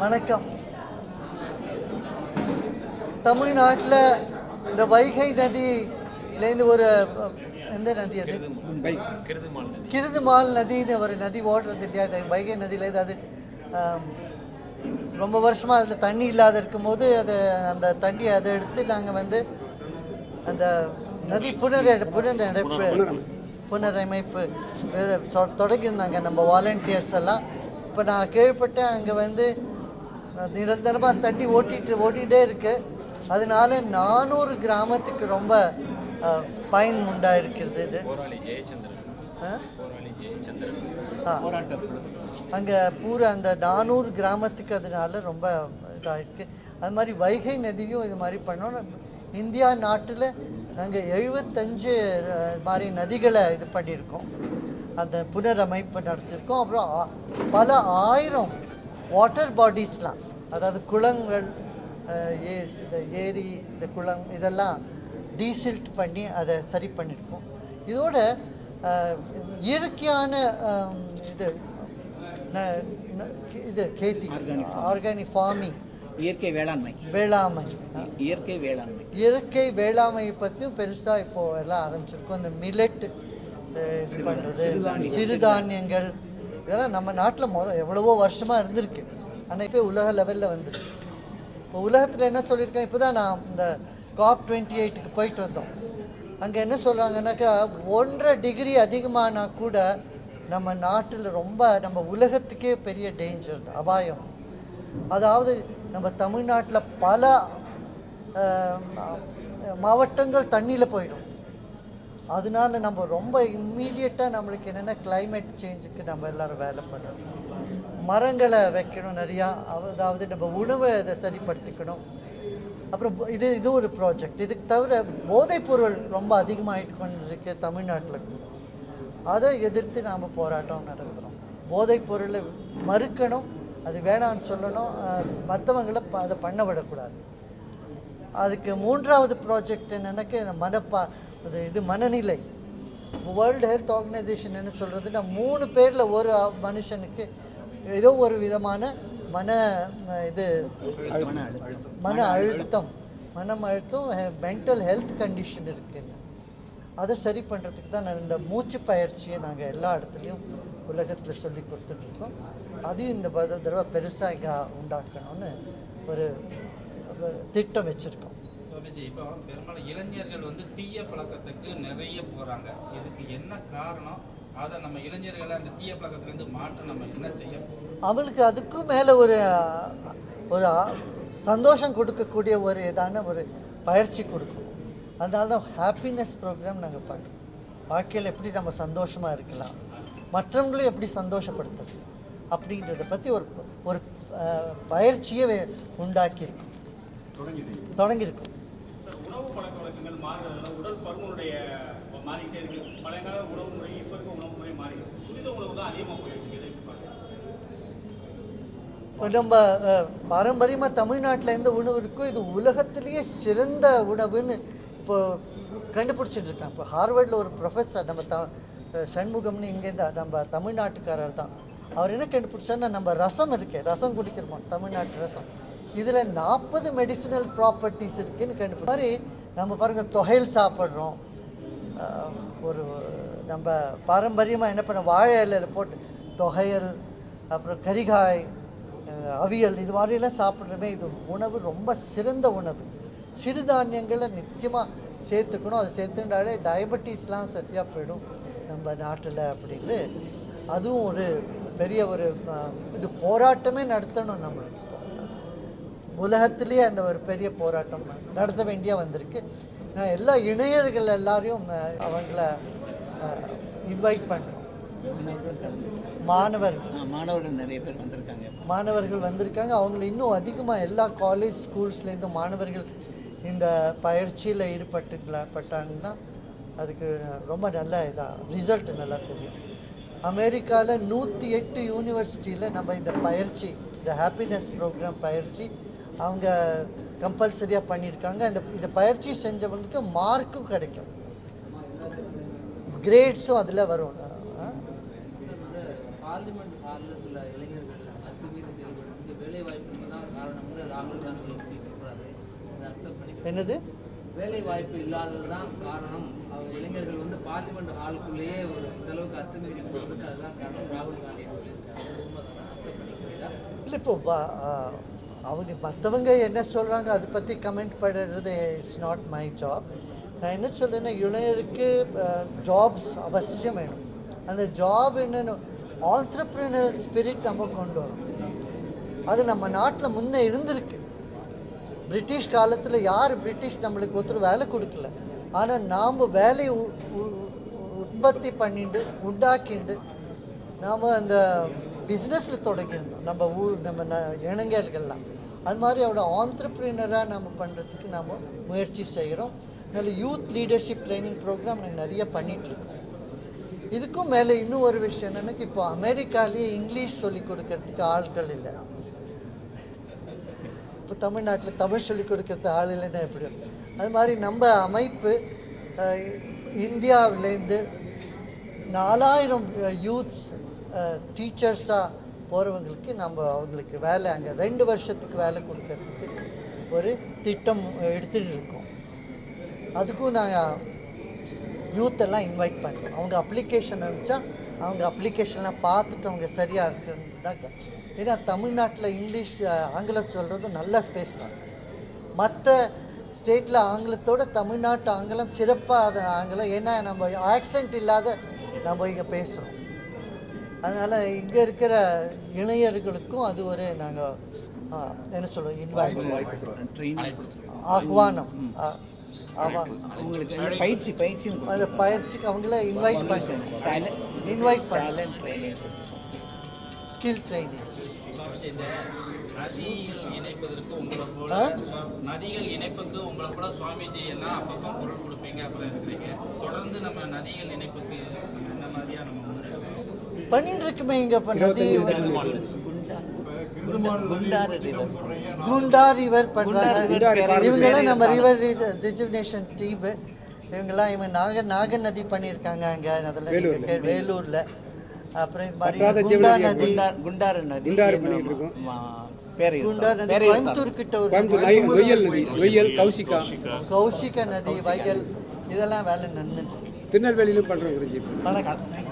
வணக்கம். தமிழ்நாட்டில் இந்த வைகை நதியிலேருந்து ஒரு எந்த நதி அது? கிருதுமால். நதின்னு ஒரு நதி ஓடுறது இல்லையா இந்த வைகை நதியிலேருந்து அது ஆம், ரொம்ப வருஷமாக அதில் தண்ணி இல்லாத இருக்கும்போது அது அந்த தண்ணியை அதை எடுத்து நாங்கள் வந்து அந்த நதி புனர் புனரமைப்பு புனரமைப்பு தொடங்கியிருந்தாங்க நம்ம வாலண்டியர்ஸ் எல்லாம். இப்போ நான் கேள்விப்பட்டேன் அங்கே வந்து நிரந்தரமாக தண்ணி ஓட்டிட்டு ஓட்டிகிட்டே இருக்கு அதனால நானூறு கிராமத்துக்கு ரொம்ப பயன் உண்டாயிருக்கிறது இது அங்கே பூரா அந்த நானூறு கிராமத்துக்கு அதனால ரொம்ப இதாக இருக்குது அது மாதிரி வைகை நதியும் இது மாதிரி பண்ணோம் இந்தியா நாட்டில் நாங்கள் எழுபத்தஞ்சு மாதிரி நதிகளை இது பண்ணியிருக்கோம். அந்த புனரமைப்பு நடத்தியிருக்கோம். அப்புறம் பல ஆயிரம் வாட்டர் பாடிஸ்லாம் அதாவது குளங்கள் ஏ இந்த ஏரி இந்த குளம் இதெல்லாம் டீசில்ட் பண்ணி அதை சரி பண்ணியிருக்கோம் இதோட இயற்கையான இது இது கேத்தி ஆர்கானிக் ஃபார்மிங் இயற்கை வேளாண்மை. வேளாண்மை. இயற்கை வேளாண்மை. இயற்கை வேளாண்மையை பற்றியும் பெருசாக இப்போ எல்லாம் ஆரம்பிச்சிருக்கோம். இந்த மில்லட் இது பண்ணுறது சிறுதானியங்கள் இதெல்லாம் நம்ம நாட்டில் மொத எவ்வளவோ வருஷமாக இருந்திருக்கு. ஆனால் இப்போ உலக லெவலில் வந்துருக்கு இப்போ உலகத்தில் என்ன சொல்லியிருக்கேன் இப்போ தான் நான் இந்த காப் டுவெண்ட்டி எயிட்டுக்கு போயிட்டு வந்தோம். அங்கே என்ன சொல்கிறாங்கன்னாக்கா ஒன்றரை டிகிரி அதிகமானா கூட நம்ம நாட்டில் ரொம்ப நம்ம உலகத்துக்கே பெரிய டேஞ்சர் அபாயம். அதாவது நம்ம தமிழ்நாட்டில் பல மாவட்டங்கள் தண்ணியில் போயிடும். அதனால நம்ம ரொம்ப இம்மீடியட்டாக நம்மளுக்கு என்னென்ன கிளைமேட் சேஞ்சுக்கு நம்ம எல்லாரும் வேலை பண்ணணும். மரங்களை வைக்கணும் நிறையா. அதாவது நம்ம உணவை அதை சரிப்படுத்திக்கணும். அப்புறம் இது இது ஒரு ப்ராஜெக்ட் இதுக்கு தவிர போதைப் பொருள் ரொம்ப அதிகமாகிட்டு கொண்டிருக்கு தமிழ்நாட்டில். கூட அதை எதிர்த்து நாம் போராட்டம் நடத்துகிறோம் போதைப் பொருளை மறுக்கணும். அது வேணான்னு சொல்லணும். மற்றவங்களை அதை பண்ண விடக்கூடாது. அதுக்கு மூன்றாவது ப்ராஜெக்ட் என்னன்னாக்க இந்த மனப்பா அது இது மனநிலை. வேர்ல்டு ஹெல்த் ஆர்கனைசேஷன் என்ன சொல்கிறதுன்னா மூணு பேரில் ஒரு மனுஷனுக்கு ஏதோ ஒரு விதமான மன இது மன அழுத்தம். மனம் அழுத்தம் மென்டல் ஹெல்த் கண்டிஷன் இருக்குங்க அதை சரி பண்ணுறதுக்கு தான் நான் இந்த மூச்சு பயிற்சியை நாங்கள் எல்லா இடத்துலையும் உலகத்தில் சொல்லி கொடுத்துட்ருக்கோம். அதையும் இந்த தடவை பெருசாக இங்கே உண்டாக்கணும்னு ஒரு ஒரு திட்டம் வச்சுருக்கோம். விஜய் இப்போ பெரும்பாலும் இளைஞர்கள் வந்து தீய பழக்கத்துக்கு நிறைய போறாங்க. இதுக்கு என்ன காரணம்? அதை நம்ம இளைஞர்களை அந்த தீய பழக்கத்திலேருந்து மாற்ற நம்ம என்ன செய்ய போறோம்? அவளுக்கு அதுக்கும் மேலே ஒரு ஒரு சந்தோஷம் கொடுக்கக்கூடிய ஒரு இதான ஒரு பயிற்சி கொடுக்கணும் அதனால தான் ஹாப்பினஸ் ப்ரோக்ராம் நாங்கள் பண்ணுறோம் வாழ்க்கையில் எப்படி நம்ம சந்தோஷமாக இருக்கலாம் மற்றவங்களையும் எப்படி சந்தோஷப்படுத்துறது அப்படின்றத பற்றி ஒரு ஒரு பயிற்சியை உண்டாக்கியிருக்கோம் தொடங்கியிருக்கோம் மாறுறதுல உடல் பருமனுடைய மாறிக்கிட்டே இருக்கு. பழைய உணவு முறை இப்போ இருக்க உணவு முறை மாறி துரித உணவு தான் அதிகமாக போயிருக்கு இப்போ நம்ம பாரம்பரியமாக தமிழ்நாட்டில் எந்த உணவு இருக்கோ இது உலகத்திலேயே சிறந்த உணவுன்னு இப்போ கண்டுபிடிச்சிட்டு இருக்கான். இப்போ ஹார்வர்டில் ஒரு ப்ரொஃபஸர் நம்ம த சண்முகம்னு இங்கே இங்கேருந்து நம்ம தமிழ்நாட்டுக்காரர் தான். அவர் என்ன கண்டுபிடிச்சாருன்னா நம்ம ரசம் இருக்கே ரசம் குடிக்கிறோம் தமிழ்நாட்டு ரசம். இதில் நாற்பது மெடிசினல் ப்ராப்பர்ட்டிஸ் இருக்குதுன்னு கண்டுபிடி மாதிரி நம்ம பாருங்கள் தொகையில் சாப்பிட்றோம். ஒரு நம்ம பாரம்பரியமாக என்ன பண்ண வாழை இலையில போட்டு தொகையல் அப்புறம் கரிகாய் அவியல் இது மாதிரிலாம் சாப்பிட்றமே இது உணவு ரொம்ப சிறந்த உணவு. சிறுதானியங்களை நிச்சயமாக சேர்த்துக்கணும். அது சேர்த்துட்டாலே டயபெட்டிஸ்லாம் சரியாக போயிடும் நம்ம நாட்டில் அப்படின்னு. அதுவும் ஒரு பெரிய ஒரு இது போராட்டமே நடத்தணும் நம்மளுக்கு. உலகத்திலேயே அந்த ஒரு பெரிய போராட்டம் நடத்த வேண்டிய வந்திருக்கு. நான் எல்லா இணையர்கள் எல்லாரையும் அவங்கள இன்வைட் பண்ணுறோம் மாணவர். ஆ, மாணவர்கள் நிறைய பேர் வந்திருக்காங்க. மாணவர்கள் வந்திருக்காங்க. அவங்கள இன்னும் அதிகமாக எல்லா காலேஜ் ஸ்கூல்ஸ்லேருந்தும் மாணவர்கள் இந்த பயிற்சியில் ஈடுபட்டு பட்டாங்கன்னா அதுக்கு ரொம்ப நல்ல இதாக ரிசல்ட் நல்லா தெரியும். அமெரிக்காவில் நூற்றி எட்டு யூனிவர்சிட்டியில் நம்ம இந்த பயிற்சி இந்த ஹாப்பினஸ் ப்ரோக்ராம் பயிற்சி அவங்க கம்பல்சரியாக பண்ணியிருக்காங்க. இந்த இந்த பயிற்சி செஞ்சவங்களுக்கு மார்க்கும் கிடைக்கும். கிரேட்ஸும் அதில் வரும். என்னது வேலை வாய்ப்பு இல்லாதது தான் காரணம். அவங்க இளைஞர்கள் வந்து பார்லிமெண்ட் ஹாலுக்குள்ளேயே ஒரு இந்த அளவுக்கு அத்துமீறி போகிறதுக்கு அதுதான் காரணம். ராகுல் காந்தி பண்ணிக்கிறீங்களா இல்லை இப்போ அவங்க மற்றவங்க என்ன சொல்கிறாங்க அதை பற்றி கமெண்ட் பண்ணுறது இட்ஸ் நாட் மை ஜாப் நான் என்ன சொல்கிறேன்னா இளைஞருக்கு ஜாப்ஸ் அவசியம் வேணும். அந்த ஜாப் என்னென்னு ஆண்டர்பிரினர் ஸ்பிரிட் நம்ம கொண்டு வரணும். அது நம்ம நாட்டில் முன்னே இருந்திருக்கு. பிரிட்டிஷ் காலத்தில் யார் பிரிட்டிஷ் நம்மளுக்கு ஒருத்தர் வேலை கொடுக்கல. ஆனால் நாம் வேலையை உ- உ- உற்பத்தி பண்ணிட்டு உண்டாக்கிண்டு நாம் அந்த பிஸ்னஸில் தொடங்கியிருந்தோம். நம்ம ஊர் நம்ம ந இளைஞர்கள்லாம். அது மாதிரி அவட ஆண்டர்பிரினராக நம்ம பண்ணுறதுக்கு நாம் முயற்சி செய்கிறோம். அதில் யூத் லீடர்ஷிப் ட்ரைனிங் ப்ரோக்ராம் நாங்கள் நிறைய பண்ணிகிட்ருக்கோம் இதுக்கும் மேலே இன்னும் ஒரு விஷயம் என்னென்னா இப்போ அமெரிக்காலேயே இங்கிலீஷ் சொல்லி கொடுக்கறதுக்கு ஆட்கள் இல்லை. இப்போ தமிழ்நாட்டில் தமிழ் சொல்லிக் கொடுக்கறது ஆள் இல்லைன்னா எப்படி அது மாதிரி நம்ம அமைப்பு இந்தியாவிலேருந்து நாலாயிரம் யூத்ஸ் டீச்சர்ஸாக போகிறவங்களுக்கு நம்ம அவங்களுக்கு வேலை அங்கே ரெண்டு வருஷத்துக்கு வேலை கொடுக்கறதுக்கு ஒரு திட்டம் எடுத்துகிட்டு இருக்கோம். அதுக்கும் நாங்கள் யூத்தெல்லாம் இன்வைட் பண்ணுறோம் அவங்க அப்ளிகேஷன் அனுப்பிச்சா அவங்க அப்ளிகேஷன்லாம் பார்த்துட்டு அவங்க சரியாக இருக்குன்னு தான் ஏன்னா தமிழ்நாட்டில் இங்கிலீஷ் ஆங்கிலம் சொல்கிறதும் நல்லா பேசுகிறாங்க மற்ற ஸ்டேட்டில் ஆங்கிலத்தோட தமிழ்நாட்டு ஆங்கிலம் சிறப்பாக ஆங்கிலம் ஏன்னா நம்ம ஆக்சென்ட் இல்லாத நம்ம இங்கே பேசுகிறோம் அதனால் இங்கே இருக்கிற இளைஞர்களுக்கும் அது ஒரு நாங்கள் என்ன சொல்கிறோம் இன்வைட் ட்ரைனிங் ஆஹ்வானம். ஆ- ஆவா அவங்களுக்கு பயிற்சி பயிற்சியும் அந்த பயிற்சிக்கு அவங்கள இன்வைட் டேலண்ட் இன்வைட் பண்ண ஸ்கில் ட்ரைனிங் நதிகள் இணைப்புக்கு உங்களை போல சுவாமிஜி எல்லாம் அப்பப்போ குரல் கொடுப்பீங்க அப்புறம் இருக்கிறீங்க. தொடர்ந்து நம்ம நதிகள் இணைப்புக்கு என்ன மாதிரியா நம்ம பண்ணிட்டு இருக்குமே இங்கே. குண்டா ரிவர் river இவங்கெல்லாம் நம்ம ரிவர் ரிஜுவினேஷன் டீமு இவங்கெல்லாம் இவங்க நாக நாக நதி பண்ணியிருக்காங்க அங்கே கே- வேலூரில். அப்புறம் இது மாதிரி குண்டா நதி. குண்டாறு நதி. குண்டாறு பண்ணிட்டு இருக்கோம். பேரை குண்டா நதி கோயம்புத்தூர் கிட்ட ஒரு கௌசிகா. கௌசிக. நதி வைகல். இதெல்லாம் வேலை நடந்துட்டு இருக்கு. திருநெல்வேலியிலும் பண்ணுறோம் குருஜி. வணக்கம்.